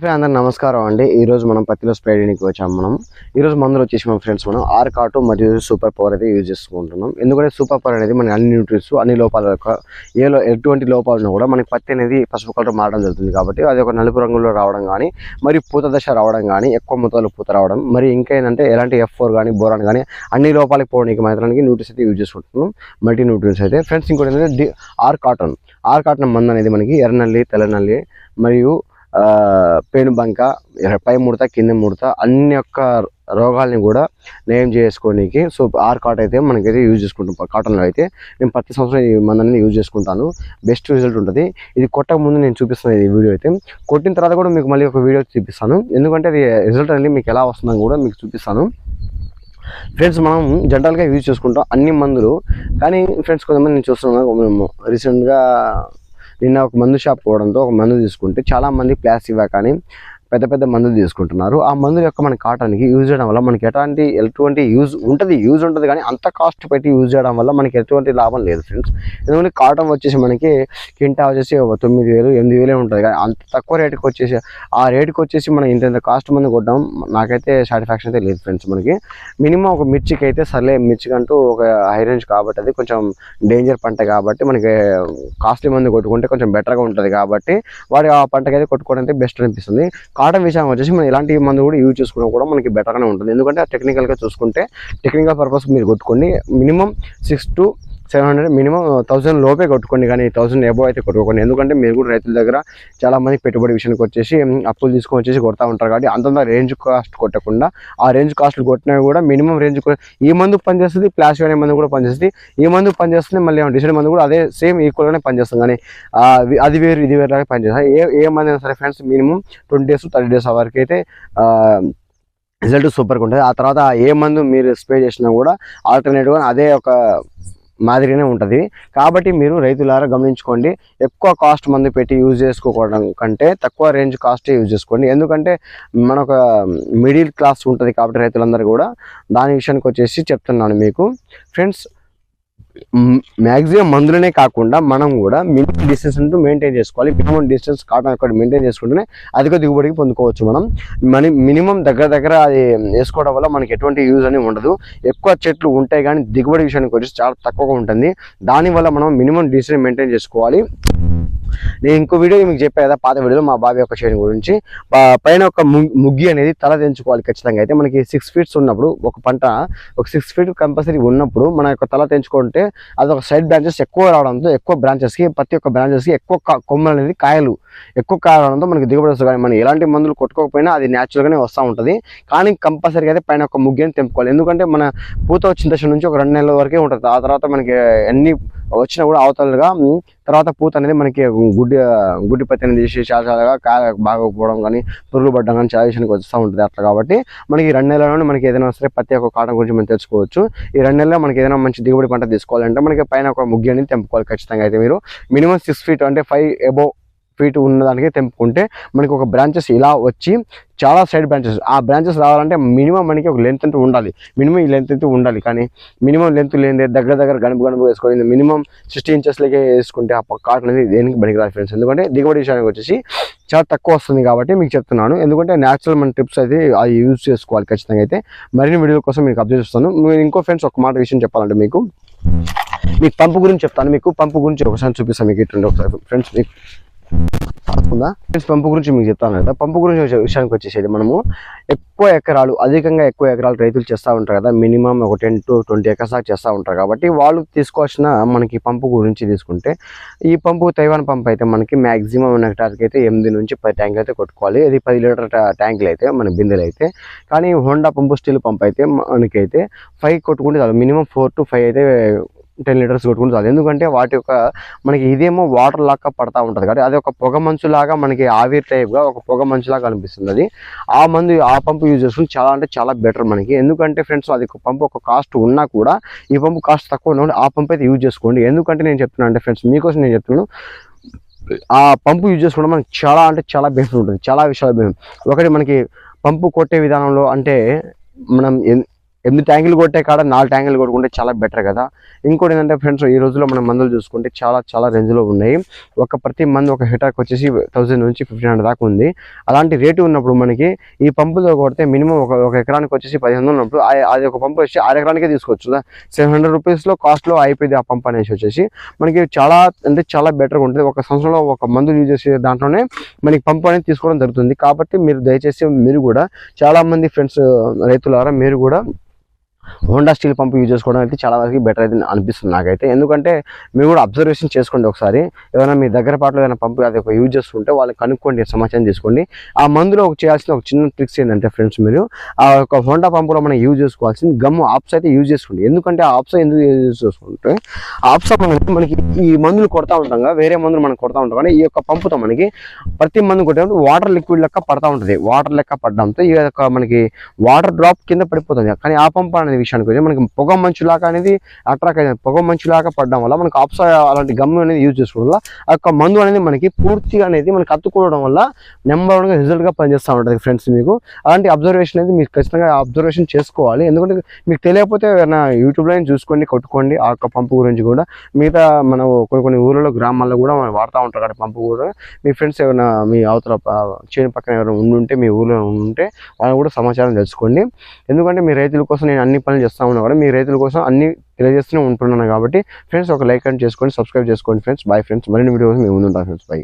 Friend అందరికి నమస్కారం అండి. ఈరోజు మనం పత్తిలో స్ప్రే చేయడానికి వచ్చాము మనం. ఈ రోజు మందులు వచ్చేసి మన ఫ్రెండ్స్ మనం ఆర్ కాటు మరియు సూపర్ పవర్ అయితే యూజ్ చేసుకుంటున్నాం. ఎందుకంటే సూపర్ పవర్ అనేది మన అన్ని న్యూట్రిన్స్ అన్ని లోపాల యొక్క ఏలో ఎటువంటి లోపాలను కూడా మనకి పత్తి అనేది పసుపు కలర్ మారడం జరుగుతుంది కాబట్టి అది ఒక నలుపు రంగులో రావడం కానీ మరి పూత దశ రావడం కానీ ఎక్కువ మొత్తంలో పూత రావడం మరి ఇంకా ఏంటంటే ఎలాంటి ఎఫ్ ఫోర్ కానీ బోరాన్ కానీ అన్ని లోపాలకు పోవడానికి మాత్రానికి న్యూట్రిన్స్ అయితే యూజ్ చేసుకుంటున్నాం. మల్టీ న్యూట్రిన్స్ అయితే. ఫ్రెండ్స్ ఇంకోటి ఏంటంటే ఆర్ కాటన్ ఆర్ కాటన్ మందు అనేది మనకి ఎర్రనల్లి తెల్లనల్లి మరియు పేనుబంక పై ముడత కింద ముడత అన్ని యొక్క రోగాల్ని కూడా నయం చేసుకోనికి సో ఆర్ కాట్ అయితే మనకైతే యూజ్ చేసుకుంటాం. కాటన్లో అయితే నేను ప్రతి సంవత్సరం ఈ మందని యూజ్ చేసుకుంటాను. బెస్ట్ రిజల్ట్ ఉంటుంది. ఇది కొట్టక ముందు నేను చూపిస్తాను ఈ వీడియో అయితే. కొట్టిన తర్వాత కూడా మీకు మళ్ళీ ఒక వీడియో చూపిస్తాను. ఎందుకంటే అది రిజల్ట్ అనేది మీకు ఎలా వస్తుందని కూడా మీకు చూపిస్తాను. ఫ్రెండ్స్ మనం జనరల్గా యూజ్ చేసుకుంటాం అన్ని మందులు. కానీ ఫ్రెండ్స్ కొంతమంది నేను చూస్తున్నాను. మేము రీసెంట్గా నిన్న ఒక మందు షాప్ పోవడంతో ఒక మందు తీసుకుంటే చాలా మంది ప్లాస్టిక్ కానీ పెద్ద పెద్ద మందులు తీసుకుంటున్నారు. ఆ మందుల యొక్క మన కాటన్కి యూజ్ చేయడం వల్ల మనకి ఎలాంటి ఎటువంటి యూజ్ ఉంటుంది యూజ్ ఉంటుంది కానీ అంత కాస్ట్ పెట్టి యూజ్ చేయడం వల్ల మనకి ఎటువంటి లాభం లేదు ఫ్రెండ్స్. ఎందుకంటే కాటన్ వచ్చేసి మనకి కింటా వచ్చేసి ఒక తొమ్మిది వేలు ఎనిమిది వేలే ఉంటుంది కానీ అంత తక్కువ రేటుకి వచ్చేసి ఆ రేటుకి వచ్చేసి మనం ఇంత ఇంత కాస్ట్ మంది కొట్టడం నాకైతే సాటిస్ఫాక్షన్ అయితే లేదు ఫ్రెండ్స్ మనకి. మినిమం ఒక మిర్చికి అయితే సర్లే మిర్చికి అంటూ ఒక హై రేంజ్ కాబట్టి అది కొంచెం డేంజర్ పంట కాబట్టి మనకి కాస్ట్లీ మంది కొట్టుకుంటే కొంచెం బెటర్గా ఉంటుంది కాబట్టి వాడి ఆ పంటకి అయితే కొట్టుకోవడం అయితే బెస్ట్ అనిపిస్తుంది. కాటన్ విషయం వచ్చేసి మనం ఇలాంటి మందు కూడా యూజ్ చేసుకోవడం కూడా మనకి బెటర్గానే ఉంటుంది. ఎందుకంటే టెక్నికల్గా చూసుకుంటే టెక్నికల్ పర్పస్ మీరు కొట్టుకోండి. Minimum six to seven hundred minimum thousand లోపే కొట్టుకోండి. కానీ థౌసండ్ ఎబో అయితే కొట్టుకోండి ఎందుకంటే మీరు కూడా రైతుల దగ్గర చాలా మంది పెట్టుబడి విషయానికి వచ్చేసి అప్పులు తీసుకొని వచ్చేసి కొడతా ఉంటారు. కాబట్టి అంతంత రేంజ్ కాస్ట్ కొట్టకుండా ఆ రేంజ్ కాస్ట్లు కొట్టినా కూడా మినిమం రేంజ్ ఈ మందు పనిచేస్తుంది ప్లాస్టిక్ అనే మందు కూడా పనిచేస్తుంది. ఈ మందు పనిచేస్తుంది మళ్ళీ డిసైడ్ మందు కూడా అదే సేమ్ ఈక్వల్గానే పనిచేస్తుంది. కానీ అది వేరు ఇది వేరు లాగా పనిచేస్తుంది. ఏ ఏ మంది అయినా సరే friends minimum twenty days thirty days వరకు అయితే రిజల్ట్ సూపర్గా ఉంటుంది. ఆ తర్వాత ఏ మందు మీరు స్ప్రే చేసినా కూడా ఆల్టర్నేట్గా అదే ఒక మాదిరిగానే ఉంటుంది. కాబట్టి మీరు రైతులారా గమనించుకోండి ఎక్కువ కాస్ట్ మందు పెట్టి యూజ్ చేసుకోవడం కంటే తక్కువ రేంజ్ కాస్టే యూజ్ చేసుకోండి. ఎందుకంటే మన మిడిల్ క్లాస్ ఉంటుంది కాబట్టి రైతులందరూ కూడా దాని విషయానికి వచ్చేసి చెప్తున్నాను మీకు. ఫ్రెండ్స్ మ్యాక్సిమం మందులనే కాకుండా మనం కూడా మినిమం డిస్టెన్స్ అంటూ మెయింటైన్ చేసుకోవాలి. మినిమం డిస్టెన్స్ కాటన్ అక్కడ మెయింటైన్ చేసుకుంటేనే అధిక దిగుబడికి పొందుకోవచ్చు మనం. మన మినిమం దగ్గర దగ్గర అది వేసుకోవడం వల్ల మనకి ఎటువంటి యూజ్ అని ఉండదు. ఎక్కువ చెట్లు ఉంటాయి కానీ దిగుబడి విషయానికి వచ్చి చాలా తక్కువగా ఉంటుంది. దానివల్ల మనం మినిమం డిస్టెన్స్ మెయింటైన్ చేసుకోవాలి. నేను ఇంకో వీడియో మీకు చెప్పా కదా పాత వీడియోలో మా బావి యొక్క చేయడం గురించి. పైన ఒక ముగ్గి అనేది తల తెంచుకోవాలి ఖచ్చితంగా. అయితే మనకి సిక్స్ ఫీట్స్ ఉన్నప్పుడు ఒక పంట ఒక సిక్స్ ఫీట్ కంపల్సరీ ఉన్నప్పుడు మన యొక్క తల తెంచుకుంటే అది ఒక సైడ్ బ్రాంచెస్ ఎక్కువ రావడంతో ఎక్కువ బ్రాంచెస్కి ప్రతి ఒక్క బ్రాంచెస్కి ఎక్కువ కొమ్మలు అనేది కాయలు. ఎక్కువ కాయ రావడంతో మనకి దిగుబడి వస్తుంది. కానీ మనం ఎలాంటి మందులు కొట్టుకోకపోయినా అది న్యాచురల్గానే వస్తూ ఉంటుంది. కానీ కంపల్సరీగా అయితే పైన ఒక ముగ్గిని తెంపుకోవాలి. ఎందుకంటే మన పూత వచ్చిన దశ నుంచి ఒక రెండు నెలల వరకే ఉంటుంది. ఆ తర్వాత మనకి అన్ని వచ్చినా కూడా అవతలగా తర్వాత పూత అనేది మనకి గుడ్డి గుడ్డి పత్తి అనేది తీసి చాలా చాలాగా కాయ బాగోకపోవడం కానీ పురుగులు పడడం కానీ చాలా విషయానికి వస్తూ ఉంటుంది అట్లా కాబట్టి మనకి రెండు నెలలోనే మనకి ఏదైనా సరే పత్తి యొక్క కాటం గురించి మనం తెలుసుకోవచ్చు. ఈ రెండు నెలల్లో మనకి ఏదైనా మంచి దిగుబడి పంట తీసుకోవాలంటే మనకి పైన ఒక ముగ్గు అనేది తెంపుకోవాలి ఖచ్చితంగా అయితే మీరు. మినిమం సిక్స్ ఫీట్ అంటే ఫైవ్ ఎబో ఫీట్ ఉన్నదానికి తెంపుకుంటే మనకి ఒక బ్రాంచెస్ ఇలా వచ్చి చాలా సైడ్ బ్రాంచెస్ ఆ బ్రాంచెస్ రావాలంటే మినిమం మనకి ఒక లెంత్ అంటూ ఉండాలి. మినిమం ఈ లెంత్ అయితే ఉండాలి. కానీ మినిమం లెంత్ లేని దగ్గర దగ్గర గణపు గణపు వేసుకొని మినిమం సిక్స్టీ ఇంచెస్లకే వేసుకుంటే ఆ కాటన్ అనేది దేనికి పనికిరాదు ఫ్రెండ్స్ ఎందుకంటే దిగుబడి విషయానికి వచ్చేసి చాలా తక్కువ వస్తుంది కాబట్టి మీకు చెప్తున్నాను. ఎందుకంటే న్యాచురల్ మన ట్రిప్స్ అయితే అది యూజ్ చేసుకోవాలి ఖచ్చితంగా అయితే. మరిన్ని వీడియో కోసం మీకు అప్డేట్ ఇస్తాను. మీరు ఇంకో ఫ్రెండ్స్ ఒక మాట విషయం చెప్పాలంటే మీకు మీకు పంపు గురించి చెప్తాను. మీకు పంపు గురించి ఒకసారి చూపిస్తాను. మీకు ఇటువంటి ఒకసారి. ఫ్రెండ్స్ మీకు ఉందా ఫ్రెండ్స్ పంపు గురించి మీకు చెప్తాను కదా. పంపు గురించి విషయానికి వచ్చేసేది మనము ఎక్కువ ఎకరాలు అధికంగా ఎక్కువ ఎకరాలు రైతులు చేస్తూ ఉంటారు కదా. మినిమం ఒక టెన్ టు ట్వంటీ ఎకర్స్ దాకా చేస్తూ ఉంటారు కాబట్టి వాళ్ళు తీసుకోవాల్సిన మనకి పంపు గురించి తీసుకుంటే ఈ పంపు తైవాన్ పంప్ అయితే మనకి మాక్సిమం హెక్టార్కి అయితే ఎనిమిది నుంచి పది ట్యాంక్ అయితే కొట్టుకోవాలి. అది పది లీటర్ ట్యాంకులు అయితే మన బిందెలు అయితే. కానీ హోండా పంపు స్టీల్ పంప్ అయితే మనకైతే ఫైవ్ కొట్టుకుంటే చాలు. మినిమం ఫోర్ టు ఫైవ్ అయితే టెన్ లీటర్స్ కొట్టుకుంటుంది ఎందుకంటే వాటి యొక్క మనకి ఇదేమో వాటర్ లాగా పడతా ఉంటుంది. కాబట్టి అది ఒక పొగ మంచులాగా మనకి ఆవిరి టైప్గా ఒక పొగ మంచులాగా అనిపిస్తుంది అది. ఆ మందు ఆ పంపు యూజ్ చేసుకుని చాలా అంటే చాలా బెటర్ మనకి. ఎందుకంటే ఫ్రెండ్స్ అది ఒక పంపు ఒక కాస్ట్ ఉన్నా కూడా ఈ పంపు కాస్ట్ తక్కువ ఉన్నప్పుడు ఆ పంపు అయితే యూజ్ చేసుకోండి. ఎందుకంటే నేను చెప్తున్నాను అంటే ఫ్రెండ్స్ మీకోసం నేను చెప్తున్నాను. ఆ పంపు యూజ్ చేసుకోవడం మనకి చాలా అంటే చాలా బెనిఫిట్ ఉంటుంది. చాలా విషయాలు ఒకటి మనకి పంపు కొట్టే విధానంలో అంటే మనం ఎన్- ఎనిమిది ట్యాంకులు కొట్టే కాడ నాలుగు ట్యాంకులు కొట్టుకుంటే చాలా బెటర్ కదా. ఇంకోటి ఏంటంటే ఫ్రెండ్స్ ఈ రోజుల్లో మనం మందులు చూసుకుంటే చాలా చాలా రేంజ్లో ఉన్నాయి. ఒక ప్రతి మందు ఒక హెటాక్ వచ్చేసి థౌసండ్ నుంచి ఫిఫ్టీన్ హండ్రెడ్ దాకా ఉంది. అలాంటి రేటు ఉన్నప్పుడు మనకి ఈ పంపుతో కొడితే మినిమం ఒక ఒక ఎకరానికి వచ్చేసి పదిహేను వందలు ఉన్నప్పుడు అది ఒక పంపు వచ్చి ఆరు ఎకరానికే తీసుకోవచ్చు సెవెన్ హండ్రెడ్ రూపీస్లో కాస్ట్లో అయిపోయింది ఆ పంప్ అనేసి వచ్చేసి. మనకి చాలా అంటే చాలా బెటర్గా ఉంటుంది. ఒక సంవత్సరంలో ఒక మందు యూజ్ చేసే దాంట్లోనే మనకి పంపు అనేది తీసుకోవడం జరుగుతుంది. కాబట్టి మీరు దయచేసి మీరు కూడా చాలామంది ఫ్రెండ్స్ రైతులారా మీరు కూడా హోండా స్టీల్ పంప్ యూజ్ చేసుకోవడం అయితే చాలా వరకు బెటర్ అయితే అనిపిస్తుంది నాకైతే. ఎందుకంటే మీరు కూడా అబ్జర్వేషన్ చేసుకోండి ఒకసారి. ఏదైనా మీ దగ్గర పాటలో ఏదైనా పంప్ అది ఒక యూజ్ చేస్తుంటే వాళ్ళని కనుక్కోండి సమాచారం తీసుకోండి. ఆ మందులో ఒక చేయాల్సిన ఒక చిన్న ట్రిక్స్ ఏంటంటే ఫ్రెండ్స్ మీరు ఆ యొక్క హోండా పంపులో మనం యూజ్ చేసుకోవాల్సింది గమ్ ఆప్స్ అయితే యూజ్ చేసుకోండి. ఎందుకంటే ఆ ఆప్స్ ఎందుకు యూజ్ చేసుకుంటే ఆప్స్ అనేది మనకి ఈ మందులు కొడతా ఉంటాం కదా వేరే మందులు మనం కొడతా ఉంటాం కానీ ఈ యొక్క పంపుతో మనకి ప్రతి మందు కొట్టేటప్పుడు వాటర్ లిక్విడ్ లెక్క పడతా ఉంటుంది. వాటర్ లెక్క పడడంతో ఈ యొక్క మనకి వాటర్ డ్రాప్ కింద పడిపోతుంది. కానీ ఆ పంపు అనేది అనే విషయానికి వచ్చి మనకి పొగ మంచులాగా అనేది అట్రాక్ట్ అయింది పొగ మంచులాగా పడడం వల్ల మనకు ఆప్స అలాంటి గమ్ అనేది యూజ్ చేసుకోవడం వల్ల ఆ యొక్క మందు అనేది మనకి పూర్తిగా అనేది మనకి అత్తుకోవడం వల్ల నెంబర్ వన్గా రిజల్ట్గా పనిచేస్తూ ఉంటుంది ఫ్రెండ్స్ మీకు. అలాంటి అబ్జర్వేషన్ అనేది మీరు ఖచ్చితంగా అబ్జర్వేషన్ చేసుకోవాలి. ఎందుకంటే మీకు తెలియకపోతే ఏదైనా యూట్యూబ్లో చూసుకోండి కొట్టుకోండి. ఆ యొక్క పంపు గురించి కూడా మిగతా మనం కొన్ని కొన్ని ఊళ్ళలో గ్రామాల్లో కూడా మనం వాడుతూ ఉంటారు కదా పంపు కూడా. మీ ఫ్రెండ్స్ ఏమైనా మీ అవతల చేను పక్కన ఎవరైనా ఉండుంటే మీ ఊళ్ళో ఉంటే వాళ్ళని కూడా సమాచారం తెలుసుకోండి. ఎందుకంటే మీ రైతుల కోసం నేను అన్ని పనులు చేస్తా ఉన్నా కూడా మీ రైతుల కోసం అన్ని తెలియజేస్తూనే ఉంటున్నాను కాబట్టి ఫ్రెండ్స్ ఒక లైక్ అండ్ చేసుకోండి సబ్స్క్రైబ్ చేసుకోండి ఫ్రెండ్స్ బాయ్ ఫ్రెండ్స్ మరిన్ని వీడియోస్ మేము ఉంటాం ఫ్రెండ్స్ బై